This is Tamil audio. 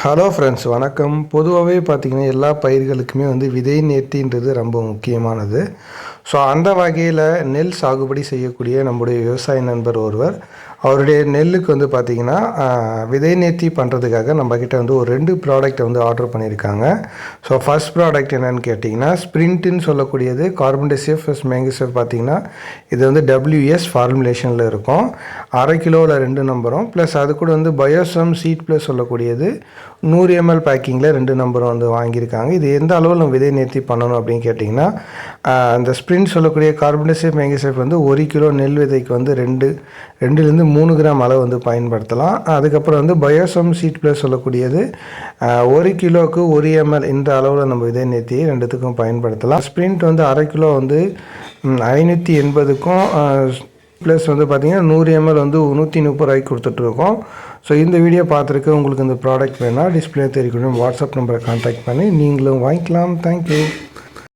ஹலோ ஃப்ரெண்ட்ஸ் வணக்கம். பொதுவாகவே பார்த்தீங்கன்னா எல்லா பயிர்களுக்குமே வந்து விதை நேர்த்தின்றது ரொம்ப முக்கியமானது. ஸோ அந்த வகையில் நெல் சாகுபடி செய்யக்கூடிய நம்முடைய விவசாய நண்பர் ஒருவர் அவருடைய நெல்லுக்கு வந்து பார்த்திங்கன்னா விதை நேர்த்தி பண்ணுறதுக்காக நம்மக்கிட்ட வந்து ஒரு ரெண்டு ப்ராடக்ட்டை வந்து ஆர்டர் பண்ணியிருக்காங்க. ஸோ ஃபர்ஸ்ட் ப்ராடக்ட் என்னன்னு கேட்டிங்கன்னா ஸ்ப்ரிண்ட்டுன்னு சொல்லக்கூடியது கார்பன் டெசியஃப் ப்ளஸ் மேங்கசெஃப் பார்த்திங்கன்னா இது வந்து டபிள்யூஎஸ் ஃபார்முலேஷனில் இருக்கும். அரை கிலோவில் ரெண்டு நம்பரும் ப்ளஸ் அது கூட வந்து பயோசம் சீட் ப்ளஸ் சொல்லக்கூடியது நூறு எம்எல் பேக்கிங்கில் ரெண்டு நம்பரும் வந்து வாங்கியிருக்காங்க. இது எந்த அளவில் நம்ம விதை நேர்த்தி பண்ணணும் அப்படின்னு கேட்டிங்கன்னா அந்த ஸ்ப்ரிண்ட் சொல்லக்கூடிய கார்பன் டெசியஃப் மேங்கசெஃப் வந்து ஒரு கிலோ நெல் விதைக்கு வந்து ரெண்டு ரெண்டுலேருந்து மூணு கிராம் அளவு வந்து பயன்படுத்தலாம். அதுக்கப்புறம் வந்து பயோசம் சீட் ப்ளஸ் சொல்லக்கூடியது. ஒரு கிலோவுக்கு ஒரு எம்எல் இந்த அளவில் நம்ம இதை நேர்த்தி ரெண்டுத்துக்கும் பயன்படுத்தலாம். ஸ்ப்ரிண்ட் வந்து அரை கிலோ வந்து ஐநூற்றி எண்பதுக்கும் ப்ளஸ் வந்து பார்த்தீங்கன்னா நூறு எம்எல் வந்து நூற்றி முப்பது ரூபாய்க்கு கொடுத்துட்ருக்கோம். ஸோ இந்த வீடியோ பார்த்துருக்கு உங்களுக்கு இந்த ப்ராடக்ட் வேணால் டிஸ்பிளே தெரிவிக்கணும். வாட்ஸ்அப் நம்பரை கான்டாக்ட் பண்ணி நீங்களும் வாங்கிக்கலாம். தேங்க்யூ